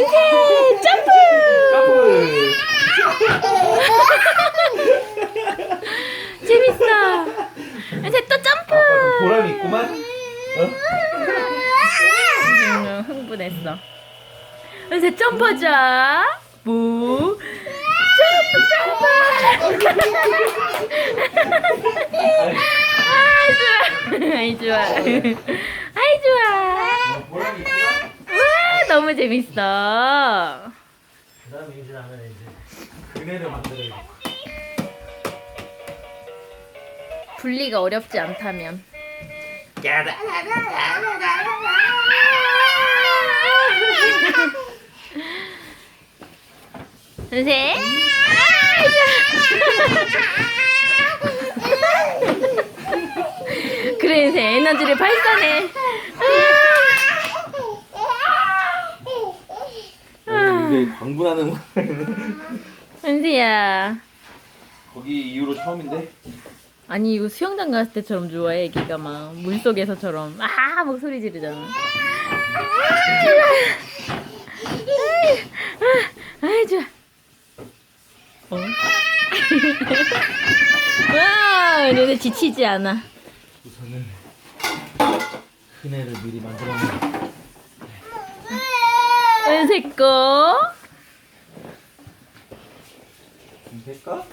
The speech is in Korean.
은세 점프. 점프. 재밌어. 은세 또 점프. 보람이 있구만. 어? 음, 흥분했어. 은세 점프하자. 무. 점프 점프. 아이 좋아. 아이 좋아. 아이 좋아. 너무 재밌어. 이제 나는 이제 그네를 만들어야 돼. 분리가 어렵지 않다면. 선생. 그래 선생 에너지를 발산해. 어, 이게 광분하는 거. 은세야. 거기 이후로 처음인데. 아니 이거 수영장 갔을 때처럼 좋아해 애기가 막 물속에서처럼 아 목소리 지르잖아. 아이 좋아. 어? 와 얘네 지치지 않아. 우선은 그네를 미리 만들어 놓은. 은세 거. 좀 될까?